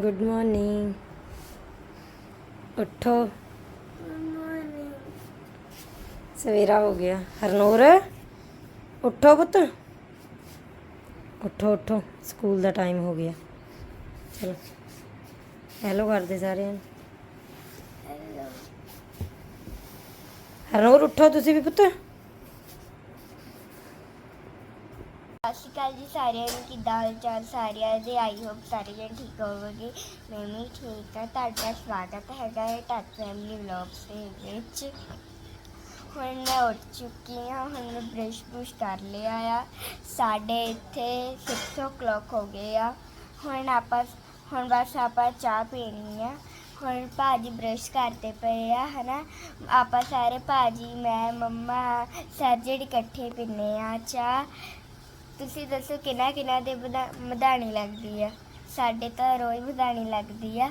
Good morning ਉੱਠੋ। ਸਵੇਰਾ ਹੋ ਗਿਆ। ਹਰਨੂਰ ਉੱਠੋ ਪੁੱਤ। ਉੱਠੋ ਉੱਠੋ। ਸਕੂਲ ਦਾ ਟਾਈਮ ਹੋ ਗਿਆ। ਚਲੋ। ਹੈਲੋ ਕਰਦੇ ਸਾਰਿਆਂ ਨੂੰ। ਹਰਨੂਰ ਉੱਠੋ ਤੁਸੀਂ ਵੀ ਪੁੱਤ। ਸਤਿ ਸ਼੍ਰੀ ਅਕਾਲ ਜੀ ਸਾਰਿਆਂ ਨੂੰ, ਕਿੱਦਾਂ ਹਾਲ ਚਾਲ ਸਾਰਿਆਂ ਦੇ? ਆਈ ਹੋਪ ਸਾਰੇ ਜਣ ਠੀਕ ਹੋਵੋਗੇ। ਮੈਂ ਵੀ ਠੀਕ ਹਾਂ, ਤੁਹਾਡਾ ਸਵਾਗਤ ਹੈਗਾ ਹੈ ਟੱਚ ਫੈਮਿਲੀ ਵਲੌਗਸ ਦੇ ਵਿੱਚ। ਹੁਣ ਮੈਂ ਉੱਠ ਚੁੱਕੀ ਹਾਂ, ਹੁਣ ਮੈਂ ਬ੍ਰਸ਼ ਬੁਸ਼ ਕਰ ਲਿਆ ਆ। ਸਾਡੇ ਇੱਥੇ 6 ਕਲੋਕ ਹੋ ਗਏ ਆ। ਹੁਣ ਆਪਾਂ, ਹੁਣ ਬਸ ਆਪਾਂ ਚਾਹ ਪੀਣੀ ਆ। ਹੁਣ ਭਾਜੀ ਬ੍ਰਸ਼ ਕਰਦੇ ਪਏ ਆ, ਹਨਾ? ਆਪਾਂ ਸਾਰੇ ਭਾਜੀ, ਮੈਂ, ਮੰਮਾ ਸਰ ਜਿਹੜੀ ਇਕੱਠੇ ਪੀਨੇ ਆ ਚਾਹ। ਤੁਸੀਂ ਦੱਸੋ ਕਿਹਨਾਂ ਕਿਹਨਾਂ ਦੇ ਵਧਾ- ਮਧਾਣੀ ਲੱਗਦੀ ਆ? ਸਾਡੇ ਤਾਂ ਰੋਜ਼ ਮਧਾਣੀ ਲੱਗਦੀ ਆ।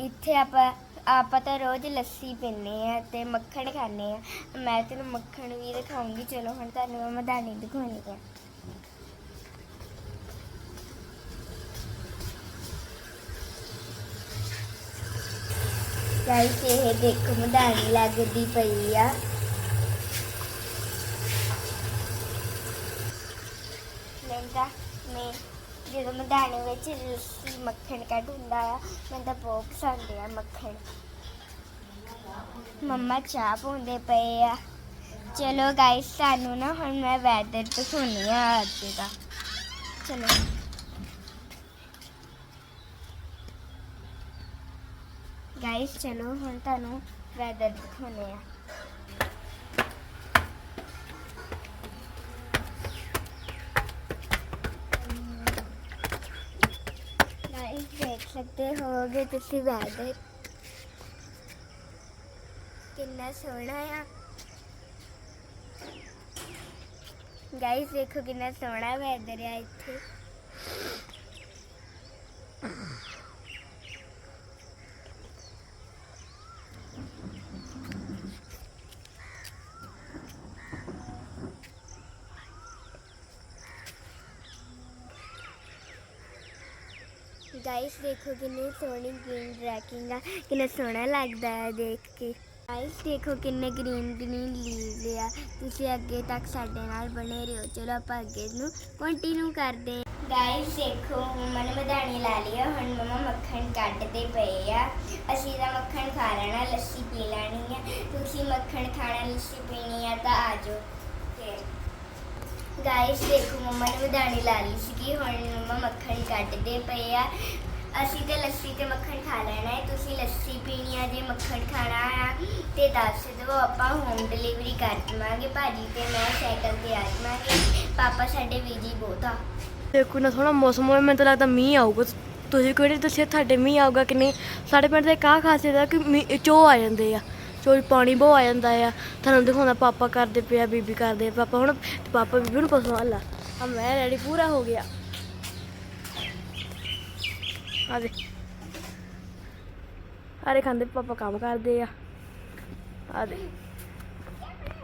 ਇੱਥੇ ਆਪਾਂ ਆਪਾਂ ਤਾਂ ਰੋਜ਼ ਲੱਸੀ ਪੀਂਦੇ ਆ ਤੇ ਮੱਖਣ ਖਾਂਦੇ ਆ। ਮੈਂ ਤੈਨੂੰ ਮੱਖਣ ਵੀ ਦਿਖਾਉਂਗੀ। ਚਲੋ ਹੁਣ ਤੁਹਾਨੂੰ ਮੈਂ ਮਧਾਣੀ ਦਿਖਾਉਣੀ ਆ। ਗਾਇਸ, ਇਹ ਦੇਖੋ ਮਧਾਣੀ ਲੱਗਦੀ ਪਈ ਆ ਮੈਨੂੰ ਤਾਂ ਮੈਂ ਜਦੋਂ ਮਧਾਣੀ ਵਿੱਚ ਲੱਸੀ ਮੱਖਣ ਕੱਢ ਹੁੰਦਾ ਆ। ਮੈਨੂੰ ਤਾਂ ਬਹੁਤ ਪਸੰਦ ਆ ਮੱਖਣ। ਮੰਮਾ ਚਾਹ ਪਾਉਂਦੇ ਪਏ ਆ। ਚਲੋ ਗਾਇਸ ਸਾਨੂੰ ਨਾ ਹੁਣ ਮੈਂ ਵੈਦਰ ਦਿਖਾਉਣੀ ਆ ਅੱਜ ਦਾ। ਚਲੋ। ਗਾਇਸ ਚਲੋ ਹੁਣ ਤੁਹਾਨੂੰ ਵੈਦਰ ਦਿਖਾਉਣੇ ਆ। ਸਕਦੇ ਹੋਗੇ ਤੁਸੀਂ ਵੈਦਰ ਕਿੰਨਾ ਸੋਹਣਾ ਆ ਗਾਇਸ ਦੇਖੋ ਕਿੰਨਾ ਸੋਹਣਾ ਵੈਦਰ ਆ ਇੱਥੇ ਗਾਇਸ ਦੇਖੋ ਕਿੰਨੀ ਸੋਹਣੀ ਗ੍ਰੀਨ ਟਰੈਕਿੰਗ ਆ, ਕਿੰਨਾ ਸੋਹਣਾ ਲੱਗਦਾ ਹੈ ਦੇਖ ਕੇ। ਗਾਇਸ ਦੇਖੋ ਕਿੰਨੇ ਗ੍ਰੀਨ ਗ੍ਰੀਨ ਲੀਵਸ ਆ। ਤੁਸੀਂ ਅੱਗੇ ਤੱਕ ਸਾਡੇ ਨਾਲ ਬਣੇ ਰਹੋ। ਚਲੋ ਆਪਾਂ ਅੱਗੇ ਨੂੰ ਕੰਟੀਨਿਊ ਕਰਦੇ ਗਾਇਸ ਦੇਖੋ, ਮੰਮਾ ਨੇ ਮਧਾਣੀ ਲਾ ਲਈ ਆ। ਹੁਣ ਮੰਮਾ ਮੱਖਣ ਕੱਢਦੇ ਪਏ ਆ। ਅਸੀਂ ਤਾਂ ਮੱਖਣ ਖਾ ਲੈਣਾ, ਲੱਸੀ ਪੀ ਲੈਣੀ ਆ। ਤੁਸੀਂ ਮੱਖਣ ਖਾਣਾ, ਲੱਸੀ ਪੀਣੀ ਆ ਤਾਂ ਆ ਜਾਓ। ਗਾਇਸ ਦੇਖੋ, ਮੰਮਾ ਨੇ ਮਧਾਣੀ ਲਾ ਲਈ ਸੀਗੀ। ਹੁਣ ਮੰਮਾ ਮੱਖਣ ਕੱਢਦੇ ਪਏ ਆ। ਅਸੀਂ ਤੇ ਲੱਸੀ ਤੇ ਮੱਖਣ ਖਾ ਲੈਣਾ ਹੈ। ਤੁਸੀਂ ਲੱਸੀ ਪੀਣੀ ਆ, ਜੇ ਮੱਖਣ ਖਾਣਾ ਆ, ਤੇ ਦੱਸ ਦਿਓ, ਆਪਾਂ ਹੋਮ ਡਿਲੀਵਰੀ ਕਰ ਦੇਵਾਂਗੇ। ਭਾਜੀ ਤੇ ਮੈਂ ਸਾਈਕਲ ਤੇ ਆ ਜਾਵਾਂਗੇ। ਪਾਪਾ ਸਾਡੇ ਬੀਜੀ ਬਹੁਤ ਆ। ਦੇਖੋ ਨਾ ਥੋੜਾ ਮੌਸਮ ਹੋਇਆ, ਮੈਨੂੰ ਤਾਂ ਲੱਗਦਾ ਮੀਂਹ ਆਊਗਾ। ਤੁਸੀਂ ਕਿਹੜੇ ਦੱਸਿਆ ਤੁਹਾਡੇ ਮੀਂਹ ਆਊਗਾ ਕਿ ਨਹੀਂ? ਸਾਡੇ ਪਿੰਡ ਦੇ ਕਾਹ ਖਾਸੀਅਤ ਆ ਕਿ ਮੀਂਹ ਚੋ ਆ ਜਾਂਦੇ ਆ। ਚੋਈ ਪਾਣੀ ਬਹੁ ਆ ਜਾਂਦਾ ਆ। ਤੁਹਾਨੂੰ ਦਿਖਾਉਂਦਾ ਪਾਪਾ ਕਰਦੇ ਪਿਆ ਬੀਬੀ ਕਰਦੇ ਪਾਪਾ ਹੁਣ ਤੇ ਪਾਪਾ ਬੀਬੀ ਨੂੰ ਪਸੰਦ ਆਲਾ ਆ। ਮੈਂ ਰੈਡੀ ਪੂਰਾ ਹੋ ਗਿਆ। ਆ ਦੇ ਆਰੇ ਖਾਂਦੇ ਪਾਪਾ ਕੰਮ ਕਰਦੇ ਆ। ਆ ਦੇ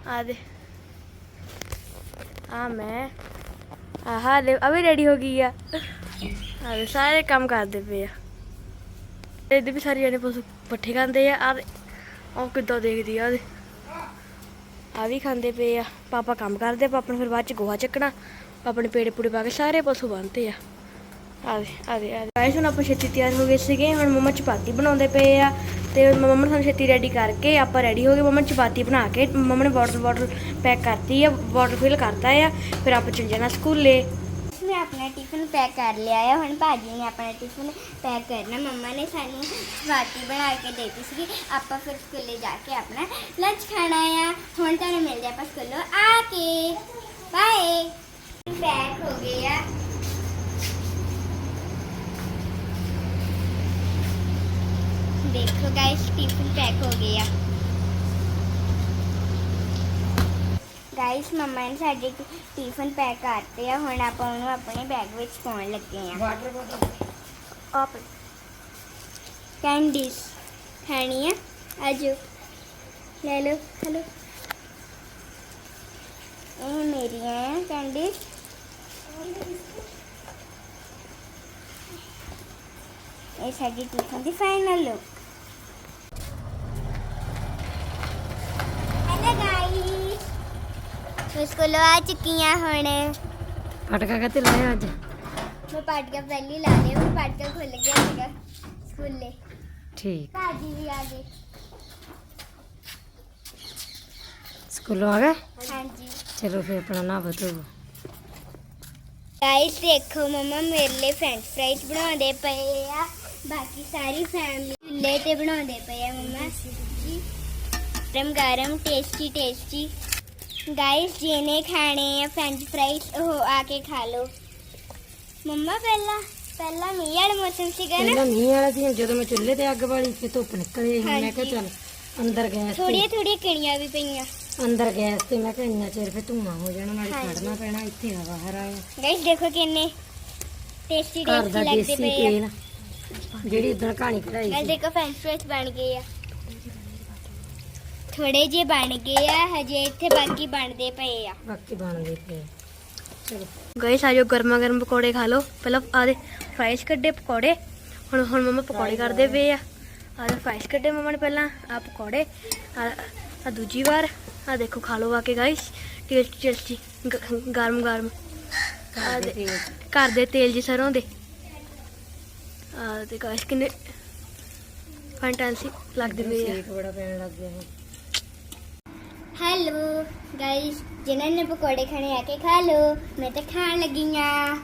ਆ ਦੇ ਆ ਮੈਂ। ਆਹ ਲੈ ਅਵੇ ਰੈਡੀ ਹੋ ਗਈ ਆ। ਆਹ ਸਾਰੇ ਕੰਮ ਕਰਦੇ ਪਏ ਆ। ਇਹਦੇ ਵੀ ਸਾਰੇ ਜਣੇ ਪਸ਼ੂ ਪੱਠੇ ਖਾਂਦੇ ਆ। ਆ ਉਹ ਕਿੱਦਾਂ ਦੇਖਦੀ ਆ ਉਹਦੇ? ਆ ਵੀ ਖਾਂਦੇ ਪਏ ਆ। ਪਾਪਾ ਕੰਮ ਕਰਦੇ, ਪਾਪਾ ਨੂੰ ਫਿਰ ਬਾਅਦ ਚ ਗੋਹਾ ਚੱਕਣਾ। ਪਾਪਾ ਨੇ ਪੇੜੇ ਪੂੜੇ ਪਾ ਕੇ ਸਾਰੇ ਪਸ਼ੂ ਬੰਨਤੇ ਆ। ਆ ਦੇ ਆ ਗਾਇਸ, ਹੁਣ ਆਪਾਂ ਛੇਤੀ ਤਿਆਰ ਹੋ ਗਏ ਸੀਗੇ। ਹੁਣ ਮੰਮਾ ਚਪਾਤੀ ਬਣਾਉਂਦੇ ਪਏ ਆ। ਤੇ ਮੰਮਾ ਨੇ ਸਾਨੂੰ ਛੇਤੀ ਰੈਡੀ ਕਰਕੇ ਆਪਾਂ ਰੈਡੀ ਹੋ ਗਏ। ਮੰਮਾ ਚਪਾਤੀ ਬਣਾ ਕੇ ਮੰਮਾ ਨੇ ਵਾਟਰ ਵਾਟਰ ਪੈਕ ਕਰਤੀ ਆ ਵਾਟਰ ਫਿਲ ਕਰਤਾ ਆ। ਫਿਰ ਆਪਾਂ ਚੱਲ ਜਾਣਾ ਸਕੂਲੇ। ਮੈਂ ਆਪਣਾ ਟਿਫਨ ਪੈਕ ਕਰ ਲਿਆ ਹੈ ਹੁਣ ਭਾਜੀ ਨੇ ਆਪਣਾ ਟਿਫਨ ਪੈਕ ਕਰਨਾ। ਮੰਮਾ ਨੇ ਸਾਨੂੰ ਸਵਾਤੀ ਬਣਾ ਕੇ ਦੇ ਦਿੱਤੀ ਸੀ ਆਪਾਂ ਫਿਰ ਸਕੂਲੇ ਜਾ ਕੇ ਆਪਣਾ ਲੰਚ ਖਾਣਾ ਆ। ਹੁਣ ਤੁਹਾਨੂੰ ਮਿਲਦੇ ਆਪਾਂ ਸਕੂਲੋਂ। ਆ ਕੇ। ਬਾਏ ਪੈਕ ਹੋ ਗਏ ਆ। ਦੇਖੋ ਗਾਇਸ ਟਿਫਨ ਪੈਕ ਹੋ ਗਏ ਗਾਇਸ ਮੰਮਾ ਨੇ ਸਾਡੇ ਟਿਫਨ ਪੈਕ ਕਰਤੇ ਆ ਹੁਣ ਆਪਾਂ ਉਹਨੂੰ ਆਪਣੇ ਬੈਗ ਵਿੱਚ ਪਾਉਣ ਲੱਗੇ ਆ। ਵਾਟਰ ਬੋਤਲ ਆਪ ਕੈਂਡੀਜ਼ ਖਾਣੀ ਆ? ਆਜੋ। ਲੈ ਲਓ ਲਓ। ਇਹ ਮੇਰੀਆਂ ਆ ਕੈਂਡੀਜ਼ ਇਹ ਸਾਡੀ ਟਿਫਨ ਦੀ ਫਾਈਨਲ ਲੁੱਕ ਹੈਲੋ ਗਾਈਸ ਮੈਂ ਸਕੂਲੋਂ ਆ ਚੁੱਕੀ ਹਾਂ ਹੁਣ। ਪਟਕਾ ਕਾ ਤੇ ਲਾਇਆ ਅੱਜ? ਮੈਂ ਪਾਟਕਾ ਪਹਿਲੀ ਲਾ ਲਿਆ ਮੈਂ ਪਾਟਕਾ ਖੁੱਲ ਗਿਆ ਸੀਗਾ ਸਕੂਲੇ। ਠੀਕ। ਭਾਜੀ ਵੀ ਆ ਗਏ। ਸਕੂਲੋਂ ਆ ਗਏ? ਹਾਂਜੀ। ਚਲੋ ਫਿਰ ਆਪਣਾ ਨਾ ਬਤੋ ਗਾਇਸ ਦੇਖੋ ਮਮਾ ਮੇਰੇ ਲਈ ਫ੍ਰੈਂਚ ਫ੍ਰਾਈਜ਼ ਬਣਾਉਂਦੇ ਪਏ ਆ। ਬਾਕੀ ਸਾਰੀ ਫੈਮਿਲੀ ਚੁੱਲ੍ਹੇ ਤੇ ਬਣਾਉਂਦੇ ਪਏ ਆ ਮਮਾ। ਗਰਮ ਗਰਮ ਟੇਸਟੀ ਟੇਸਟੀ ਗਾਇਸ ਜਿਹਨੇ ਖਾਣੇ ਆ ਫ੍ਰੈਂਚ ਫ੍ਰਾਈਜ਼ ਉਹ ਆ ਕੇ ਖਾ ਲਓ। ਮੰਮਾ ਪਹਿਲਾਂ ਪਹਿਲਾਂ ਮੀਂਹ ਵਾਲਾ ਮੌਸਮ ਸੀਗਾ ਨਾ। ਪਹਿਲਾਂ ਮੀਂਹ ਵਾਲਾ ਸੀ ਜਦੋਂ ਮੈਂ ਚੁੱਲ੍ਹੇ ਤੇ ਅੱਗ ਬਾਲੀ ਤੇ ਧੁੱਪ ਨਿਕਲੀ ਹੁਣ ਮੈਂ ਕਿਹਾ ਹਾਂਜੀ। ਚੱਲ ਅੰਦਰ ਗੈਸ ਤੇ ਥੋੜੀਆਂ ਥੋੜੀਆਂ ਕਿਣੀਆਂ ਵੀ ਪਈਆਂ। ਅੰਦਰ ਗੈਸ ਤੇ ਮੈਂ ਕਿਹਾ ਇੰਨਾ ਚਿਰ ਫਿਰ ਧੂਆਂ ਹੋ ਜਾਣਾ ਨਾਲੇ ਹਾਂਜੀ। ਖੜਨਾ ਪੈਣਾ ਇੱਥੇ ਹਵਾ ਹਰਾ ਆ ਗਾਇਸ ਦੇਖੋ ਕਿੰਨੇ ਟੇਸਟੀ ਘਰ ਟੇਸਟੀ ਲੱਗਦੇ ਦੇਸੀ ਪਏ ਆ। ਤੇਲ। ਜਿਹੜੀ ਉਦੋਂ ਕਹਾਣੀ ਕਢਾਈ ਗਾਇਸ ਸੀ। ਦੇਖੋ ਫ੍ਰੈਂਚ ਫ੍ਰਾਈਜ਼ ਬਣ ਗਏ ਆ। ਥੋੜੇ ਜਿਹੇ ਬਣ ਗਏ ਆ ਹਜੇ ਇੱਥੇ ਬਾਕੀ ਬਣਦੇ ਪਏ ਆ। ਬਾਕੀ ਬਣਦੇ ਪਏ ਚਲੋ। ਗਾਇਸ ਆਜੋ ਗਰਮਾ ਗਰਮ ਪਕੌੜੇ ਖਾ ਲਓ। ਪਹਿਲਾਂ ਆਦੇ ਫਰਾਈਜ਼ ਕੱਢੇ ਪਕੌੜੇ। ਹੁਣ ਹੁਣ ਮਮਾ ਪਕੌੜੇ ਕਰਦੇ ਪਏ ਆ। ਆਦੇ ਫਰਾਈਜ਼ ਕੱਢੇ ਮਮਾ ਨੇ ਪਹਿਲਾਂ ਆ ਪਕੌੜੇ। ਆ ਦੂਜੀ ਵਾਰ। ਆ ਦੇਖੋ ਖਾ ਲਓ ਆ ਕੇ ਗਾਇਸ ਟੇਸਟੀ ਟੇਸਟੀ ਗਰਮ ਗਰਮ। ਘਰ ਦੇ ਤੇਲ ਜੀ ਸਰੋਂ ਦੇ। ਆ ਤੇ ਗਾਇਸ ਕਿੰਨੇ ਫੈਂਟੈਂਸੀ ਲੱਗਦੇ ਪਏ ਆ। ਬੜਾ ਪੈਣ ਲੱਗ ਗਿਆ ਹੁਣ। ਹੈਲੋ ਗਾਇਸ ਜਿਨ੍ਹਾਂ ਨੇ ਪਕੌੜੇ ਖਾਣੇ ਆ ਕੇ ਖਾ ਲਓ ਮੈਂ ਤਾਂ ਖਾਣ ਲੱਗੀ ਆ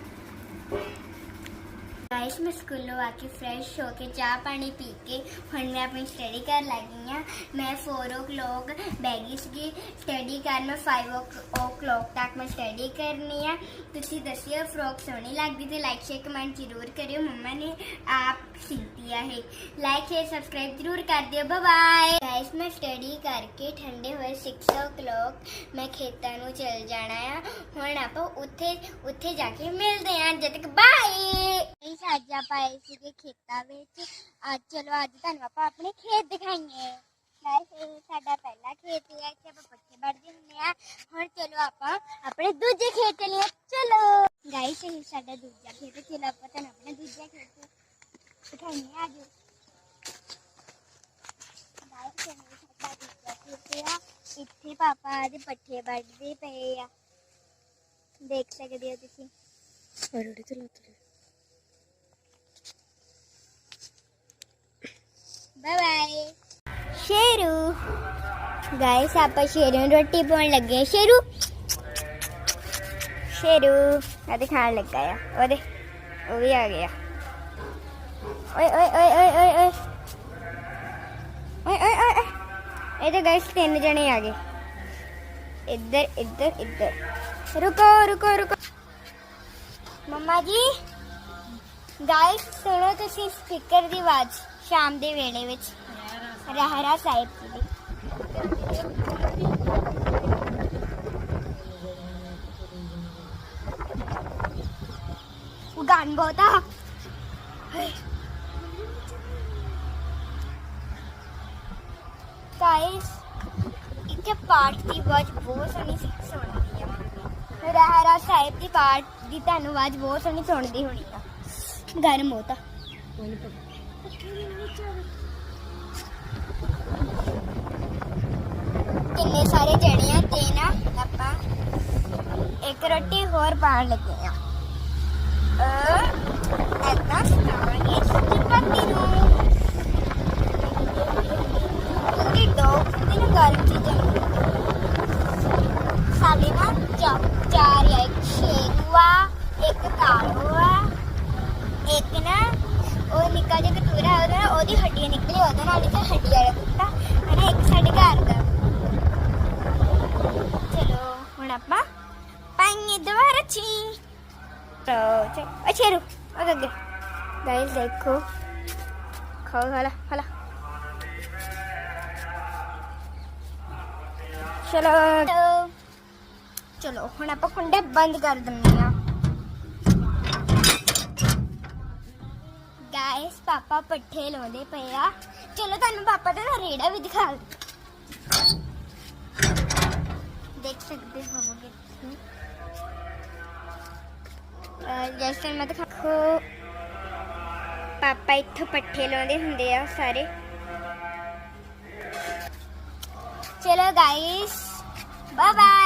ਗਾਇਸ ਮੈਂ ਸਕੂਲੋਂ ਆ ਕੇ ਫਰੈਸ਼ ਹੋ ਕੇ ਚਾਹ ਪਾਣੀ ਪੀ ਕੇ ਹੁਣ ਮੈਂ ਆਪਣੀ ਸਟੱਡੀ ਕਰਨ ਲੱਗੀ ਆ ਮੈਂ 4 o'clock ਬੈਗੀ ਸੀਗੀ। ਸਟੱਡੀ ਕਰ ਮੈਂ 5 o'clock ਤੱਕ ਮੈਂ ਸਟੱਡੀ ਕਰਨੀ ਆ। ਤੁਸੀਂ ਦੱਸਿਓ ਫਰੋਕ ਸੋਹਣੀ ਲੱਗਦੀ ਤੇ ਲਾਈਕ ਸ਼ੇਅਰ ਕਮੈਂਟ ਜ਼ਰੂਰ ਕਰਿਓ। ਮੰਮਾ ਨੇ ਆਪ ਸੀਤੀ ਆ ਇਹ। ਲਾਈਕ ਸ਼ੇਅਰ ਸਬਸਕ੍ਰਾਈਬ ਜ਼ਰੂਰ ਕਰ ਦਿਓ। ਬਾਏ ਬਾਏ ਗਾਇਸ ਮੈਂ ਸਟੱਡੀ ਕਰਕੇ ਠੰਡੇ ਹੋਏ 6 o'clock ਮੈਂ ਖੇਤਾਂ ਨੂੰ ਚਲ ਜਾਣਾ ਆ। ਹੁਣ ਆਪਾਂ ਉੱਥੇ ਉੱਥੇ ਜਾ ਕੇ ਮਿਲਦੇ ਆਂ ਜਦ ਤੱਕ ਬਾਏ ਇਸ ਅੱਜ ਆਪਾਂ ਆਏ ਸੀਗੇ ਖੇਤਾਂ ਵਿੱਚ ਅੱਜ ਚਲੋ ਅੱਜ ਤੁਹਾਨੂੰ ਆਪਾਂ ਆਪਣੇ ਖੇਤ ਦਿਖਾਈਏ ਗਾਇਸ ਇਹ ਸਾਡਾ ਪਹਿਲਾ ਖੇਤ ਹੈ ਇੱਥੇ ਆਪਾਂ ਪੱਕੇ ਵੱਢਦੇ ਹੁੰਦੇ ਆ ਹੁਣ ਚਲੋ ਆਪਾਂ ਆਪਣੇ ਦੂਜੇ ਖੇਤ ਲਈ ਚਲੋ ਗਾਇਸ ਇਹ ਸਾਡਾ ਦੂਜਾ ਖੇਤ ਹੈ। ਚਲੋ ਆਪਾਂ ਤੁਹਾਨੂੰ ਆਪਣੇ ਦੂਜੇ ਖੇਤ ਦਿਖਾਈਏ ਆਜੋ ਗਾਇਸ ਇਹ ਸਾਡਾ ਦੂਜਾ ਖੇਤ ਆ ਇੱਥੇ ਪਾਪਾ ਦੇ ਪੱਠੇ ਵੱਢਦੇ ਪਏ ਆ ਦੇਖ ਸਕਦੇ ਹੋ ਤੁਸੀਂ ਰੋਟੀ ਤੇ ਬਾਏ ਬਾਏ ਸ਼ੇਰੂ ਗਾਇਸ ਆਪਾਂ ਸ਼ੇਰੂ ਨੂੰ ਰੋਟੀ ਪਾਉਣ ਲੱਗੇ ਹਾਂ। ਸ਼ੇਰੂ ਸ਼ੇਰੂ ਆ ਤੇ ਖਾਣ ਲੱਗਾ ਆ ਉਹਦੇ ਉਹ ਵੀ ਆ ਗਿਆ ਓਏ ਓਏ ਓਏ ਓਏ ਓਏ ਓਏ ਓਏ ਓਏ ਓਏ ਓਏ। ਇਹ ਤਾਂ ਗਾਇਸ ਤਿੰਨ ਜਣੇ ਆ ਗਏ ਇੱਧਰ ਇੱਧਰ ਇੱਧਰ ਰੁਕੋ ਰੁਕੋ ਰੁਕੋ ਮੰਮਾ ਜੀ ਗਾਇਸ ਸੁਣੋ ਤੁਸੀਂ ਸਪੀਕਰ ਦੀ ਆਵਾਜ਼ ਸ਼ਾਮ ਦੇ ਵੇਲੇ ਵਿੱਚ ਰਹਿਰਾ ਸਾਹਿਬ ਜੀ ਦੀ। ਉਹ ਗਾਇਸ ਇੱਥੇ ਪਾਠ ਦੀ ਆਵਾਜ਼ ਬਹੁਤ ਸੋਹਣੀ ਸੀ, ਸੁਣਦੀ ਆ ਰਹਿਰਾ ਸਾਹਿਬ ਦੀ ਪਾਠ ਦੀ ਤੁਹਾਨੂੰ ਆਵਾਜ਼ ਬਹੁਤ ਸੋਹਣੀ ਸੁਣਦੀ ਹੋਣੀ ਆ। ਗਰਮ ਹੋਤਾ ਕੋਈ ਨਹੀਂ ਕਿੰਨੇ ਸਾਰੇ ਜਣੇ ਆ ਤੇ ਨਾ ਆਪਾਂ ਇੱਕ ਰੋਟੀ ਹੋਰ ਪਾਣ ਲੱਗੇ ਆ। ਅ ਐਦਾਂ ਸਤਾਵਾਂਗੇ ਚਪਾਤੀ ਨੂੰ ਪੂਰੀ ਦੋ ਹੁੰਦੀ ਨਾ ਗਰਮ ਚੀਜ਼ਾਂ ਸਾਡੇ ਨਾਲ ਚਾਰ ਆ ਇੱਕ ਸ਼ੇਰੂ ਆ ਇੱਕ ਕਾਲੂ ਆ ਇੱਕ ਨਾ ਉਹ ਨਿੱਕਾ ਜਿਹਾ ਕਤੂਰਾ ਉਹਦੀ ਹੱਡੀਆਂ ਨਿਕਲੀ, ਉਹਦੇ ਨਾਲ ਹੀ ਤਾਂ ਹੱਡੀਆਂ ਰੱਖਤਾ ਹਨਾ ਇੱਕ ਸਾਡੇ ਘਰ ਦਾ। ਚਲੋ, ਹੁਣ ਆਪਾਂ ਪਾਣੀ ਦੁਬਾਰਾ ਚੀ ਤੋ, ਚਲ, ਅੱਛੇ ਰੂ ਅੱਗੇ ਗਾਇਸ ਦੇਖੋ। ਖਾਓ ਹਲਾ ਹਲਾ ਚਲੋ ਚਲੋ, ਹੁਣ ਆਪਾਂ ਕੁੰਡੇ ਬੰਦ ਕਰ ਦਿੰਦੇ ਆ ਗਾਇਸ ਪਾਪਾ ਪੱਠੇ ਲਾਉਂਦੇ ਪਏ ਆ ਚਲੋ ਤੁਹਾਨੂੰ ਪਾਪਾ ਦਾ ਨਾ ਰੇੜਾ ਵੀ ਦਿਖਾ ਦਿੰਦੇ ਦੇਖ ਸਕਦੇ ਹੋਵੋਗੇ ਤੁਸੀਂ ਅਹ ਜੈਸੇ ਮੈਂ ਦਿਖਾਖੋ ਪਾਪਾ ਇੱਥੋਂ ਪੱਠੇ ਲਾਉਂਦੇ ਹੁੰਦੇ ਆ ਸਾਰੇ ਚਲੋ ਗਾਇਸ ਬਾਏ ਬਾਏ